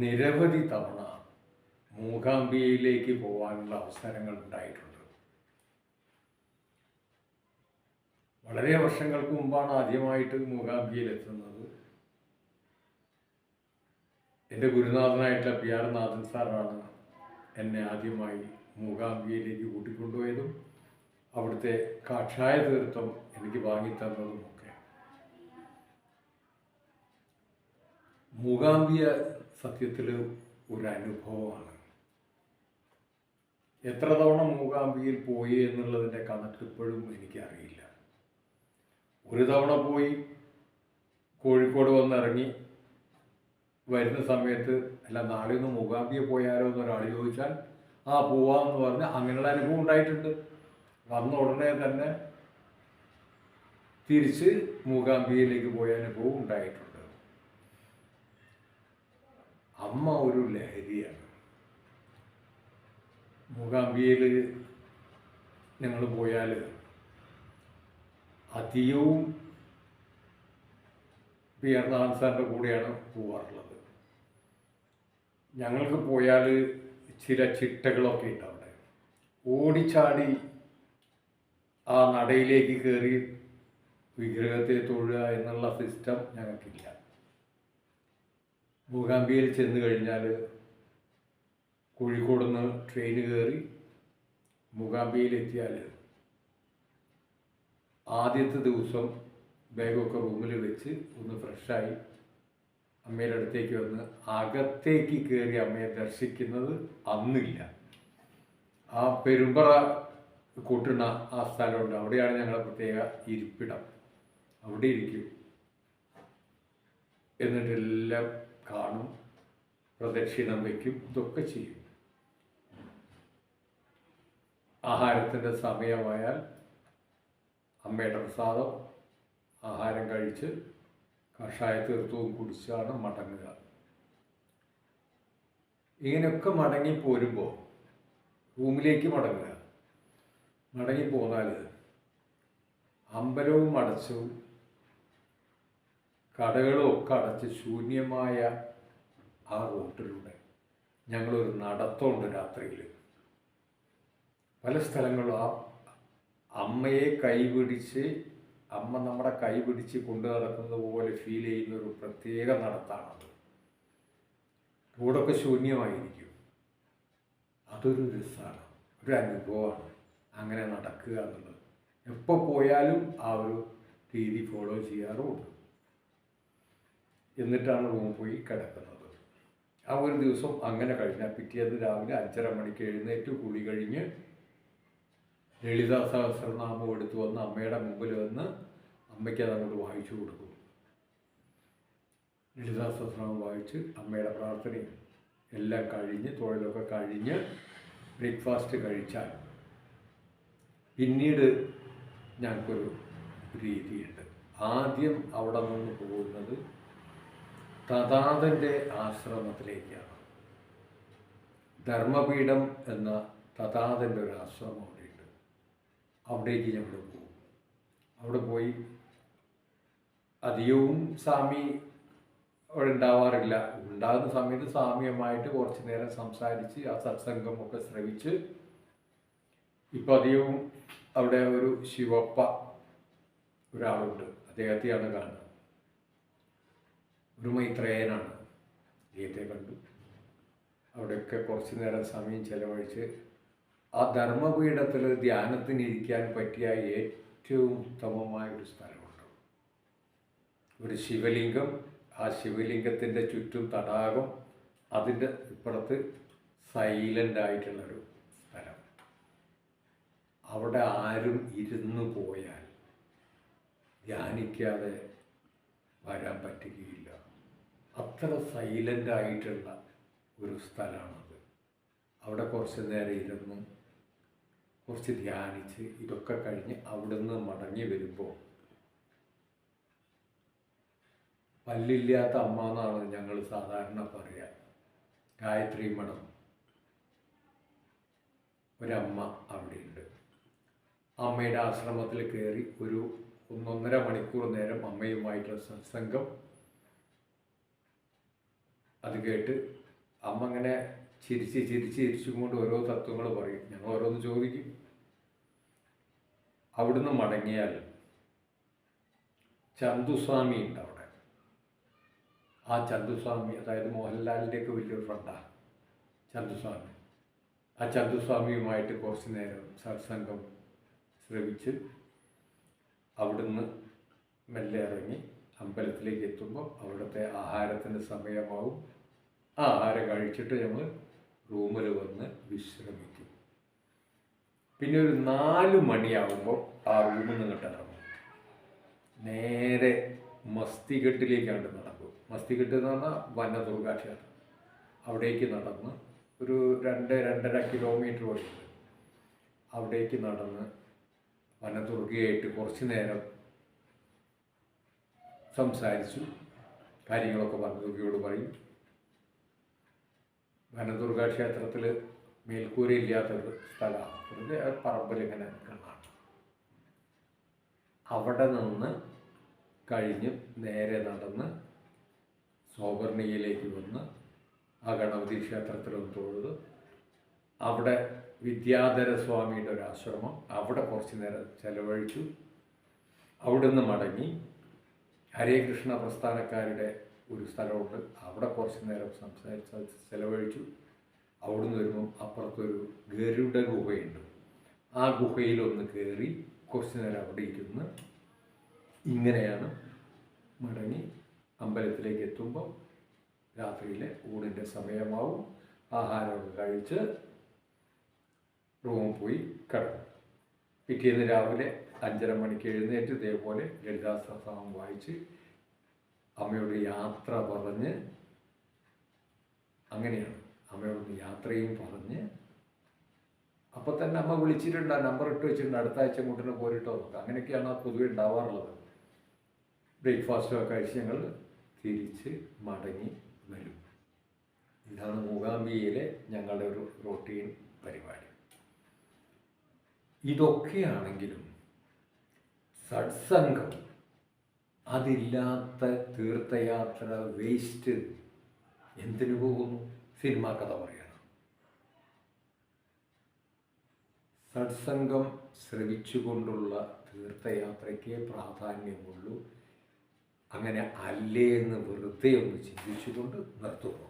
നിരവധി തവണ മൂകാംബികയിലേക്ക് പോകാനുള്ള അവസരങ്ങൾ ഉണ്ടായിട്ടുണ്ട്. വളരെ വർഷങ്ങൾക്ക് മുമ്പാണ് ആദ്യമായിട്ട് മൂകാംബികയിൽ എത്തുന്നത്. എന്റെ ഗുരുനാഥനായിട്ടുള്ള പി ആർ നാഥൻ സാറാണ് എന്നെ ആദ്യമായി മൂകാംബികയിലേക്ക് കൂട്ടിക്കൊണ്ടുപോയതും അവിടുത്തെ കാഷായ തീർത്ഥം എനിക്ക് വാങ്ങിത്തന്നതുമൊക്കെ മൂകാംബിയ സത്യത്തിൽ ഒരു അനുഭവമാണ് എത്ര തവണ മൂകാംബികയിൽ പോയി എന്നുള്ളതിന്റെ കണക്ക് ഇപ്പോഴും എനിക്കറിയില്ല. ഒരു തവണ പോയി കോഴിക്കോട് വന്നിറങ്ങി വരുന്ന സമയത്ത് അല്ല നാളെ ഒന്ന് മൂകാംബിയെ പോയാലോ എന്ന് ഒരാൾ ചോദിച്ചാൽ ആ പോവാന്ന് പറഞ്ഞ് അങ്ങനെയുള്ള അനുഭവം ഉണ്ടായിട്ടുണ്ട്. വന്ന ഉടനെ തന്നെ തിരിച്ച് മൂകാംബികയിലേക്ക് പോയ അനുഭവം ഉണ്ടായിട്ടുണ്ട്. അമ്മ ഒരു ലഹരിയാണ്. മൂകാംബിയയിൽ ഞങ്ങൾ പോയാൽ അധികവും പി ആർ നാൻസാറിന്റെ കൂടെയാണ് പോവാറുള്ളത്. ഞങ്ങൾക്ക് പോയാൽ ചില ചിട്ടകളൊക്കെ ഉണ്ട് അവിടെ. ഓടിച്ചാടി ആ നടയിലേക്ക് കയറി വിഗ്രഹത്തെ തൊഴുക എന്നുള്ള സിസ്റ്റം ഞങ്ങൾക്കില്ല. മൂകാംബിയയിൽ ചെന്ന് കഴിഞ്ഞാൽ കോഴിക്കോട് നിന്ന് ട്രെയിൻ കയറി മൂകാംബിയിലെത്തിയാൽ ആദ്യത്തെ ദിവസം ബാഗൊക്കെ റൂമിൽ വെച്ച് ഒന്ന് ഫ്രഷായി അമ്മയുടെ അടുത്തേക്ക് വന്ന് അകത്തേക്ക് കയറി അമ്മയെ ദർശിക്കുന്നത് അന്നില്ല. ആ പെരുമ്പറ കൂട്ടുന്ന ആ സ്ഥലമുണ്ട്. അവിടെയാണ് ഞങ്ങളുടെ പ്രത്യേക ഇരിപ്പിടം. അവിടെ ഇരിക്കും. എന്നിട്ടെല്ലാം കാണും പ്രദക്ഷിണം വയ്ക്കും ഇതൊക്കെ ചെയ്യും. ആഹാരത്തിന്റെ സമയമായാൽ അമ്മയുടെ പ്രസാദം ആഹാരം കഴിച്ച് കഷായ തീർത്ഥവും കുടിച്ചാണ് മടങ്ങുക. ഇങ്ങനെയൊക്കെ മടങ്ങി പോരുമ്പോൾ റൂമിലേക്ക് മടങ്ങുക. മടങ്ങി പോന്നാൽ അമ്പലവും അടച്ചു കടകളും ഒക്കെ അടച്ച് ശൂന്യമായ ആ റൂട്ടിലൂടെ ഞങ്ങളൊരു നടത്തമുണ്ട് രാത്രിയിൽ. പല സ്ഥലങ്ങളും ആ അമ്മയെ കൈപിടിച്ച് അമ്മ നമ്മുടെ കൈപിടിച്ച് കൊണ്ടു നടക്കുന്നത് പോലെ ഫീൽ ചെയ്യുന്ന ഒരു പ്രത്യേക നടത്താണത്. റോഡൊക്കെ ശൂന്യമായിരിക്കും. അതൊരു രസമാണ് ഒരു അനുഭവമാണ് അങ്ങനെ നടക്കുക എന്നുള്ളത്. എപ്പോൾ പോയാലും ആ ഒരു രീതി ഫോളോ ചെയ്യാറുമുണ്ട് എന്നിട്ടാണ് റൂം പോയി കിടക്കുന്നത്. ആ ഒരു ദിവസം അങ്ങനെ കഴിഞ്ഞാൽ പിറ്റേന്ന് രാവിലെ അഞ്ചര മണിക്ക് എഴുന്നേറ്റ് കുളി കഴിഞ്ഞ് ലളിത സഹസ്രനാമം എടുത്തു വന്ന് അമ്മയുടെ മുമ്പിൽ വന്ന് അമ്മയ്ക്ക് അതങ്ങോട്ട് വായിച്ചു കൊടുക്കും. ലളിത സഹസ്രനാമം വായിച്ച് അമ്മയുടെ പ്രാർത്ഥനയും എല്ലാം കഴിഞ്ഞ് തൊഴിലൊക്കെ കഴിഞ്ഞ് ബ്രേക്ക്ഫാസ്റ്റ് കഴിച്ചാൽ പിന്നീട് ഞങ്ങൾക്കൊരു രീതിയുണ്ട് ആദ്യം അവിടെ നിന്ന് പോകുന്നത് തഥാതന്റെ ആശ്രമത്തിലേക്കാണ്. ധർമ്മപീഠം എന്ന തഥാതന്റെ ഒരു ആശ്രമം അവിടെയുണ്ട്. അവിടേക്ക് ഞങ്ങൾ പോകും. അവിടെ പോയി അധികവും സ്വാമി അവിടെ ഉണ്ടാവാറില്ല. ഉണ്ടാകുന്ന സമയത്ത് സ്വാമിയുമായിട്ട് കുറച്ച് നേരം സംസാരിച്ച് ആ സത്സംഗം ഒക്കെ ശ്രവിച്ച് ഇപ്പം അധികവും അവിടെ ഒരു ശിവപ്പ ഒരാളുണ്ട്. അദ്ദേഹത്തെയാണ് കാണുന്നത്. ഒരു മൈത്രേയനാണ്. ഗീതയെ കണ്ടു. അവിടെയൊക്കെ കുറച്ച് നേരം സമയം ചെലവഴിച്ച് ആ ധർമ്മപീഠത്തിൽ ധ്യാനത്തിനിരിക്കാൻ പറ്റിയ ഏറ്റവും ഉത്തമമായ ഒരു സ്ഥലമുണ്ട്. ഒരു ശിവലിംഗം ആ ശിവലിംഗത്തിന്റെ ചുറ്റും തടാകം അതിന്റെ ഇപ്പുറത്ത് സൈലന്റ് ആയിട്ടുള്ളൊരു സ്ഥലം. അവിടെ ആരും ഇരുന്നു പോയാൽ ധ്യാനിക്കാതെ വരാൻ പറ്റുകയില്ല. അത്ര സൈലന്റ് ആയിട്ടുള്ള ഒരു സ്ഥലമാണത്. അവിടെ കുറച്ച് നേരം ഇരുന്നു കുറച്ച് ധ്യാനിച്ച് ഇതൊക്കെ കഴിഞ്ഞ് അവിടുന്ന് മടങ്ങി വരുമ്പോൾ പല്ലില്ലാത്ത അമ്മ എന്നാണ് ഞങ്ങൾ സാധാരണ പറയുക ഗായത്രി മഠം. ഒരമ്മ അവിടെയുണ്ട്. അമ്മയുടെ ആശ്രമത്തിൽ കയറി ഒരു ഒന്നൊന്നര മണിക്കൂർ നേരം അമ്മയുമായിട്ടുള്ള സത്സംഗം അത് കേട്ട് അമ്മ അങ്ങനെ ചിരിച്ച് ചിരിച്ച് ചിരിച്ചുകൊണ്ട് ഓരോ തത്വങ്ങൾ പറയും. ഞങ്ങൾ ഓരോന്ന് ചോദിക്കും. അവിടുന്ന് മടങ്ങിയാൽ ചന്തുസ്വാമി ഉണ്ട് അവിടെ. ആ ചന്തുസ്വാമി അതായത് മോഹൻലാലിന്റെയൊക്കെ വലിയൊരു ഫ്രണ്ടാണ് ചന്തുസ്വാമി ആ ചന്തുസ്വാമിയുമായിട്ട് കുറച്ച് നേരം സത്സംഗം ശ്രമിച്ച് അവിടുന്ന് മെല്ലെ ഇറങ്ങി അമ്പലത്തിലേക്ക് എത്തുമ്പോൾ അവിടുത്തെ ആഹാരത്തിന്റെ സമയമാവും. ആ ആഹാരം കഴിച്ചിട്ട് നമ്മൾ റൂമിൽ വന്ന് വിശ്രമിക്കും. പിന്നെ ഒരു നാല് മണിയാകുമ്പോൾ ആ റൂമിൽ നിന്നിട്ട് ഇറങ്ങും. നേരെ മസ്തികെട്ടിലേക്കാണ് നടക്കും. മസ്തികെട്ട് എന്ന് പറഞ്ഞാൽ വനദുർഗാ ക്ഷേത്രം. അവിടേക്ക് നടന്ന് ഒരു രണ്ട് രണ്ടര കിലോമീറ്റർ വഴിയുണ്ട്. അവിടേക്ക് നടന്ന് വനദുർഗയായിട്ട് കുറച്ച് നേരം സംസാരിച്ചു. കാര്യങ്ങളൊക്കെ വനദുർഗയോട് പറയും. വനദുർഗ ക്ഷേത്രത്തിൽ മേൽക്കൂരയില്ലാത്തൊരു സ്ഥലമാണ്. വെറുതെ ആ കാണാം അവിടെ നിന്ന് കഴിഞ്ഞ് നേരെ നടന്ന് സോബർണിയിലേക്ക് വന്ന് ആ ഗണപതി ക്ഷേത്രത്തിലൊന്ന് തൊഴുത് അവിടെ വിദ്യാധര സ്വാമിയുടെ ഒരു ആശ്രമം അവിടെ കുറച്ച് നേരം ചെലവഴിച്ചു. അവിടുന്ന് മടങ്ങി. ഹരേ കൃഷ്ണ പ്രസ്ഥാനക്കാരുടെ ഒരു സ്ഥലമുണ്ട്. അവിടെ കുറച്ച് നേരം സംസാരിച്ച് ചെലവഴിച്ചു. അവിടുന്ന് വരുമ്പം അപ്പുറത്തൊരു ഗരുഡ ഗുഹയുണ്ട്. ആ ഗുഹയിലൊന്ന് കയറി കുറച്ച് നേരം അവിടെ ഇരുന്ന് ഇങ്ങനെയാണ് മടങ്ങി അമ്പലത്തിലേക്ക് എത്തുമ്പോൾ രാത്രിയിലെ ഊണിന്റെ സമയമാവും. ആഹാരമൊക്കെ കഴിച്ച് റൂമിൽ പോയി കിടക്കും പിറ്റേന്ന് രാവിലെ അഞ്ചര മണിക്ക് എഴുന്നേറ്റ് ഇതേപോലെ ലളിതാസഹസ്രനാമം വായിച്ച് അമ്മയോട് യാത്ര പറഞ്ഞ് അങ്ങനെയാണ്. അമ്മയോട് യാത്രയും പറഞ്ഞ് അപ്പോൾ തന്നെ അമ്മ വിളിച്ചിട്ടുണ്ട് ആ നമ്പർ ഇട്ട് വെച്ചിട്ടുണ്ട് അടുത്ത ആഴ്ച കൂട്ടിന് പോരിട്ടോ നോക്കാം അങ്ങനെയൊക്കെയാണ് പൊതുവെ ഉണ്ടാവാറുള്ളത്. ബ്രേക്ക്ഫാസ്റ്റോ കഴിച്ച് ഞങ്ങൾ തിരിച്ച് മടങ്ങി വരും. ഇതാണ് മൂകാംബിയിലെ ഞങ്ങളുടെ ഒരു റൊട്ടീൻ പരിപാടി. ഇതൊക്കെയാണെങ്കിലും സത്സംഗം അതില്ലാത്ത തീർത്ഥയാത്ര വേസ്റ്റ് എന്തിനു പോകുന്നു സിനിമാ കഥ പറയണം. സത്സംഗം ശ്രവിച്ചുകൊണ്ടുള്ള തീർത്ഥയാത്രയ്ക്ക് പ്രാധാന്യമുള്ളൂ. അങ്ങനെ അല്ലേ എന്ന് വെറുതെ ഒന്ന് ചിന്തിച്ചുകൊണ്ട് നിർത്തുന്നു.